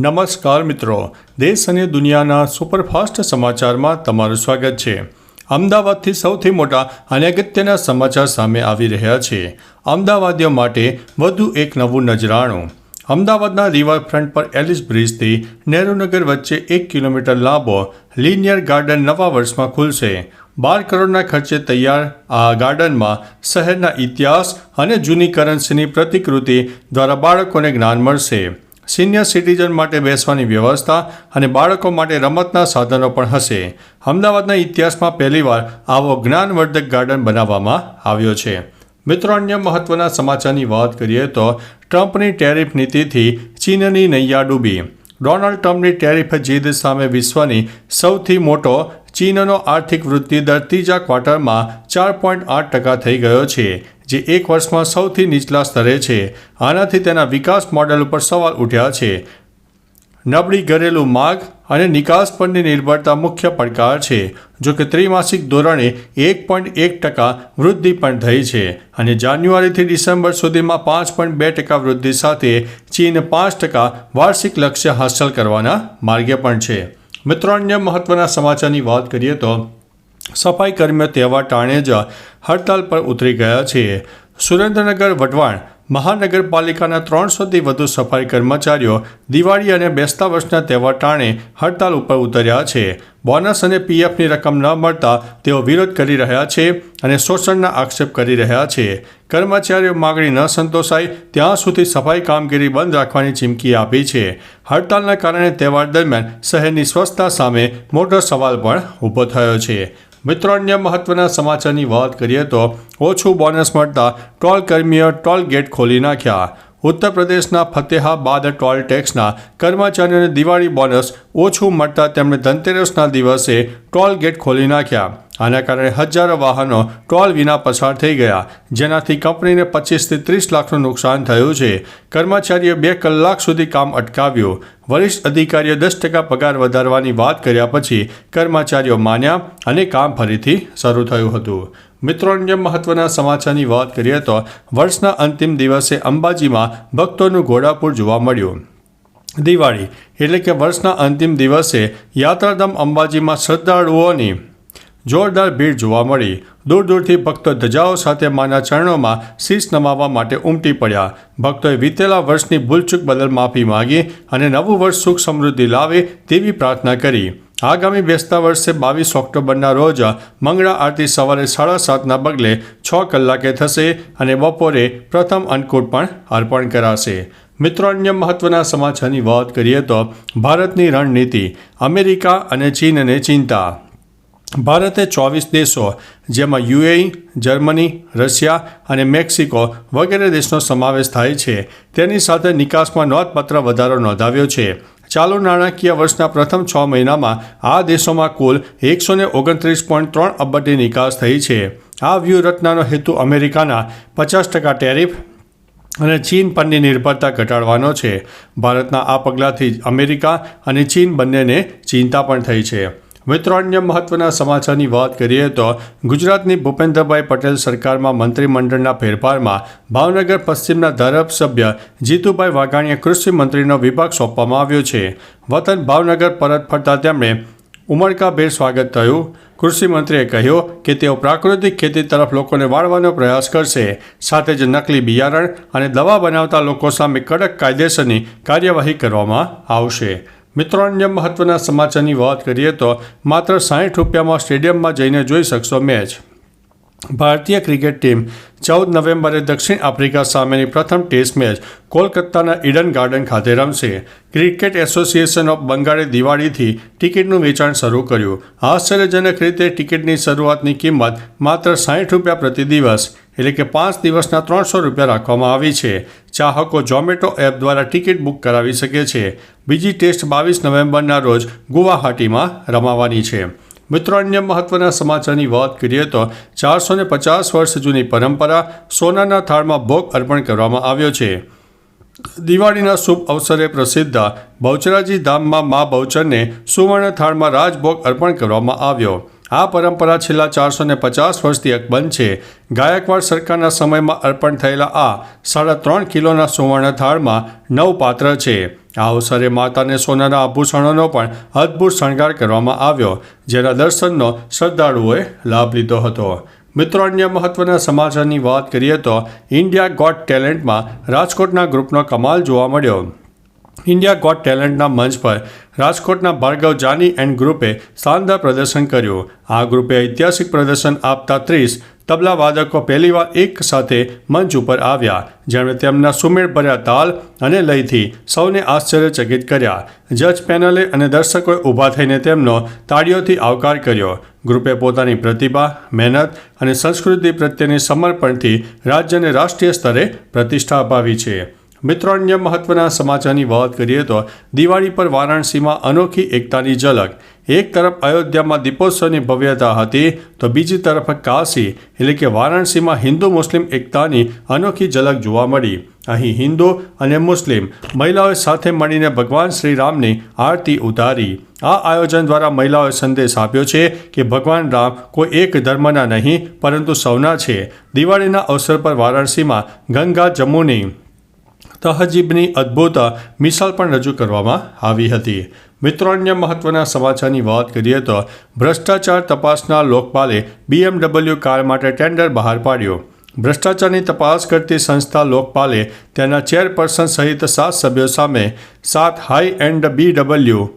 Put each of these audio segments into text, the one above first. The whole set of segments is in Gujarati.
નમસ્કાર મિત્રો. દેશ અને દુનિયાના સુપરફાસ્ટ સમાચારમાં તમારું સ્વાગત છે. અમદાવાદથી સૌથી મોટા અને અગત્યના સમાચાર સામે આવી રહ્યા છે. અમદાવાદીઓ માટે વધુ એક નવું નજરાણું. અમદાવાદના રિવરફ્રન્ટ પર એલિસ બ્રિજથી નહેરુનગર વચ્ચે એક કિલોમીટર લાંબો લિનિયર ગાર્ડન નવા વર્ષમાં ખુલશે. બાર કરોડના ખર્ચે તૈયાર આ ગાર્ડનમાં શહેરના ઇતિહાસ અને જૂની કરન્સીની પ્રતિકૃતિ દ્વારા બાળકોને જ્ઞાન મળશે. સિનિયર સિટીઝન માટે બેસવાની વ્યવસ્થા અને બાળકો માટે રમતના સાધનો પણ હશે. અમદાવાદના ઇતિહાસમાં પહેલીવાર આવો જ્ઞાનવર્ધક ગાર્ડન બનાવવામાં આવ્યો છે. મિત્રો, અન્ય મહત્વના સમાચારની વાત કરીએ તો ટ્રમ્પની ટેરિફ નીતિથી ચીનની નૈયા ડૂબી. ડોનાલ્ડ ટ્રમ્પની ટેરિફ જીદ સામે વિશ્વની સૌથી મોટો ચીનનો આર્થિક વૃદ્ધિ દર ત્રીજા ક્વાર્ટરમાં ચાર પોઈન્ટ આઠ ટકા થઈ ગયો છે. જે એક વર્ષમાં સૌથી નીચલા સ્તરે છે. આનાથી તેના વિકાસ મોડેલ ઉપર સવાલ ઉઠ્યા છે. નબળી ઘરેલું માગ અને નિકાસ પરની નિર્ભરતા મુખ્ય પડકાર છે. જો કે ત્રિમાસિક ધોરણે એક પોઈન્ટ એક ટકા વૃદ્ધિ પણ થઈ છે અને જાન્યુઆરીથી ડિસેમ્બર સુધીમાં પાંચ પોઈન્ટ બે ટકા વૃદ્ધિ સાથે ચીન પાંચ ટકા વાર્ષિક લક્ષ્ય હાંસલ કરવાના માર્ગે પણ છે. મિત્રો, અન્ય મહત્વના સમાચારની વાત કરીએ તો સફાઈ કર્મીઓ તહેવાર ટાણે જ હડતાલ પર ઉતરી ગયા છે. સુરેન્દ્રનગર, વઢવાણ મહાનગરપાલિકાના ત્રણસોથી વધુ સફાઈ કર્મચારીઓ દિવાળી અને બેસતા વર્ષના તહેવાર ટાણે હડતાલ ઉપર ઉતર્યા છે. બોનસ અને પીએફની રકમ ન મળતા તેઓ વિરોધ કરી રહ્યા છે અને શોષણના આક્ષેપ કરી રહ્યા છે. કર્મચારીઓ માગણી ન સંતોષાય ત્યાં સુધી સફાઈ કામગીરી બંધ રાખવાની ચીમકી આપી છે. હડતાલના કારણે તહેવાર દરમિયાન શહેરની સ્વચ્છતા સામે મોટો સવાલ પણ ઊભો થયો છે. મિત્રો અન્ય મહત્વના સમાચારની વાત કરીએ તો ઓછું બોનસ મળતા ટોલ કર્મીઓ ટોલ ગેટ ખોલી નાખ્યા. ઉત્તર પ્રદેશના ફતેહાબાદ ટોલ ટેક્સના કર્મચારીઓને દિવાળી બોનસ ઓછું મળતા તેમણે ધનતેરસના દિવસે ટોલ ગેટ ખોલી નાખ્યા. આના કારણે હજારો વાહનો ટોલ વિના પસાર થઈ ગયા, જેનાથી કંપનીને પચીસથી ત્રીસ લાખનું નુકસાન થયું છે. કર્મચારીએ બે કલાક સુધી કામ અટકાવ્યું. વરિષ્ઠ અધિકારીઓ દસ ટકા પગાર વધારવાની વાત કર્યા પછી કર્મચારીઓ માન્યા અને કામ ફરીથી શરૂ થયું હતું. મિત્રો અન્ય મહત્વના સમાચારની વાત કરીએ તો વર્ષના અંતિમ દિવસે અંબાજીમાં ભક્તોનું ઘોડાપુર જોવા મળ્યું. દિવાળી એટલે કે વર્ષના અંતિમ દિવસે યાત્રાધામ અંબાજીમાં શ્રદ્ધાળુઓની જોરદાર ભીડ જોવા મળી. દૂર દૂરથી ભક્તો ધજાઓ સાથે માના ચરણોમાં શીશ નમાવવા માટે ઉમટી પડ્યા. ભક્તોએ વીતેલા વર્ષની ભૂલચૂક બદલ માફી માંગી અને નવું વર્ષ સુખ સમૃદ્ધિ લાવે તેવી પ્રાર્થના કરી. આગામી બેસતા વર્ષે બાવીસ ઓક્ટોબરના રોજ મંગળા આરતી સવારે સાડા સાતના પગલે છ કલાકે થશે અને બપોરે પ્રથમ અન્નકૂટ પણ અર્પણ કરાશે. મિત્રો, અન્ય મહત્વના સમાચારની વાત કરીએ તો ભારતની રણનીતિ અમેરિકા અને ચીનને ચિંતા. ભારતે ચોવીસ દેશો, જેમાં યુએઈ, જર્મની, રશિયા અને મેક્સિકો વગેરે દેશનો સમાવેશ થાય છે, તેની સાથે નિકાસમાં નોંધપાત્ર વધારો નોંધાવ્યો છે. ચાલુ નાણાકીય વર્ષના પ્રથમ છ મહિનામાં આ દેશોમાં કુલ એકસો ને ઓગણત્રીસ પોઈન્ટ ત્રણ અબજની નિકાસ થઈ છે. આ વ્યૂહરચનાનો હેતુ અમેરિકાના પચાસ ટકા ટેરિફ અને ચીન પરની નિર્ભરતા ઘટાડવાનો છે. ભારતના આ પગલાંથી અમેરિકા અને ચીન બંનેને ચિંતા પણ થઈ છે. મિત્રો, અન્ય મહત્વના સમાચારની વાત કરીએ તો ગુજરાતની ભૂપેન્દ્રભાઈ પટેલ સરકારમાં મંત્રીમંડળના ફેરફારમાં ભાવનગર પશ્ચિમના ધારાસભ્ય જીતુભાઈ વાઘાણીએ કૃષિ મંત્રીનો વિભાગ સોંપવામાં આવ્યો છે. વતન ભાવનગર પરત ફરતા તેમણે ઉમળકાભેર સ્વાગત થયું. કૃષિમંત્રીએ કહ્યું કે તેઓ પ્રાકૃતિક ખેતી તરફ લોકોને વાળવાનો પ્રયાસ કરશે. સાથે જ નકલી બિયારણ અને દવા બનાવતા લોકો સામે કડક કાયદેસરની કાર્યવાહી કરવામાં આવશે. મિત્રો, અન્ય મહત્વના સમાચારની વાત કરીએ તો માત્ર સાહીઠ રૂપિયામાં સ્ટેડિયમમાં જઈને જોઈ શકશો મેચ. ભારતીય ક્રિકેટ ટીમ ચૌદ નવેમ્બરે દક્ષિણ આફ્રિકા સામેની પ્રથમ ટેસ્ટ મેચ કોલકાતાના ઈડન ગાર્ડન ખાતે રમશે. ક્રિકેટ એસોસિએશન ઓફ બંગાળે દિવાળીથી ટિકિટનું વેચાણ શરૂ કર્યું. આશ્ચર્યજનક રીતે ટિકિટની શરૂઆતની કિંમત માત્ર સાહીઠ રૂપિયા પ્રતિ દિવસ એટલે કે પાંચ દિવસના ત્રણસો રૂપિયા રાખવામાં આવી છે. ચાહકો ઝોમેટો એપ દ્વારા ટિકિટ બુક કરાવી શકે છે. બીજી ટેસ્ટ બાવીસ નવેમ્બરના રોજ ગુવાહાટીમાં રમાવાની છે. મિત્રો, અન્ય મહત્વના સમાચારની વાત કરીએ તો ચારસો ને પચાસ વર્ષ જૂની પરંપરા સોનાના થાળમાં ભોગ અર્પણ કરવામાં આવ્યો છે. દિવાળીના શુભ અવસરે પ્રસિદ્ધ બહુચરાજી ધામમાં મા બહુચરને સુવર્ણ થાળમાં રાજભોગ અર્પણ કરવામાં આવ્યો. આ પરંપરા છેલ્લા ચારસો ને પચાસ વર્ષથી અકબંધ છે. ગાયકવાડ સરકારના સમયમાં અર્પણ થયેલા આ સાડા ત્રણ કિલોના સુવર્ણ થાળમાં નવ પાત્ર છે. આ અવસરે માતાને સોનાના આભૂષણોનો પણ અદ્ભુત શણગાર કરવામાં આવ્યો, જેના દર્શનનો શ્રદ્ધાળુઓએ લાભ લીધો હતો. મિત્રો, અન્ય મહત્વના સમાચારની વાત કરીએ તો ઇન્ડિયા ગોટ ટેલેન્ટમાં રાજકોટના ગ્રુપનો કમાલ જોવા મળ્યો. ઇન્ડિયા ગોટ ટેલેન્ટના મંચ પર રાજકોટના ભાર્ગવ જાની એન્ડ ગ્રુપે શાનદાર પ્રદર્શન કર્યું. આ ગ્રુપે ઐતિહાસિક પ્રદર્શન આપતા ત્રીસ તબલા વાદકો પહેલીવાર એક સાથે મંચ ઉપર આવ્યા. જેમણે તેમના સુમેળભર્યા તાલ અને લયથી સૌને આશ્ચર્યચકિત કર્યા. જજ પેનલે અને દર્શકોએ ઊભા થઈને તેમનો તાળીઓથી આવકાર કર્યો. ગ્રુપે પોતાની પ્રતિભા, મહેનત અને સંસ્કૃતિ પ્રત્યેની સમર્પણથી રાજ્યને રાષ્ટ્રીય સ્તરે પ્રતિષ્ઠા અપાવી છે. મિત્રો અન્ય મહત્વના સમાચારની વાત કરીએ તો દિવાળી પર વારાણસીમાં અનોખી એકતાની ઝલક. એક તરફ અયોધ્યામાં દીપોત્સવની ભવ્યતા હતી, તો બીજી તરફ કાશી, એટલે કે વારાણસીમાં હિન્દુ મુસ્લિમ એકતાની અનોખી ઝલક જોવા મળી. અહીં હિન્દુ અને મુસ્લિમ મહિલાઓએ સાથે મળીને ભગવાન શ્રી રામની આરતી ઉતારી. આ આયોજન દ્વારા મહિલાઓએ સંદેશ આપ્યો છે કે ભગવાન રામ કોઈ એક ધર્મના નહીં, પરંતુ સૌના છે. દિવાળીના અવસર પર વારાણસીમાં ગંગા જમુની તહજીબની અદ્ભુત મિસાલ પણ રજૂ કરવામાં આવી હતી. મિત્રો, અન્ય મહત્વના સમાચારની વાત કરીએ તો ભ્રષ્ટાચાર તપાસના લોકપાલે બીએમડબલ્યુ કાર માટે ટેન્ડર બહાર પાડ્યો. ભ્રષ્ટાચારની તપાસ કરતી સંસ્થા લોકપાલે તેના ચેરપર્સન સહિત સાત સભ્યો સામે સાત હાઈ એન્ડ બીડબલ્યુ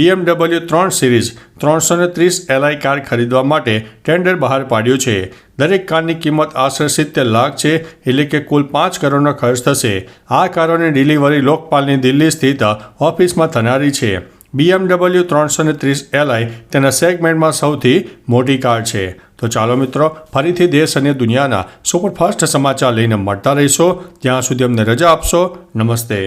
બીએમડબલ્યુ ત્રણ સિરીઝ ત્રણસો ને ત્રીસ એલઆઈ કાર ખરીદવા માટે ટેન્ડર બહાર પાડ્યું છે. દરેક કારની કિંમત આશરે સિત્તેર લાખ છે, એટલે કે કુલ પાંચ કરોડનો ખર્ચ થશે. આ કારોની ડિલિવરી લોકપાલની દિલ્હી સ્થિત ઓફિસમાં થનારી છે. બીએમડબલ્યુ ત્રણસો ને ત્રીસ એલઆઈ તેના સેગમેન્ટમાં સૌથી મોટી કાર છે. તો ચાલો મિત્રો, ફરીથી દેશ અને દુનિયાના સુપરફાસ્ટ સમાચાર લઈને મળતા રહીશો. ત્યાં સુધી અમને રજા આપશો. નમસ્તે.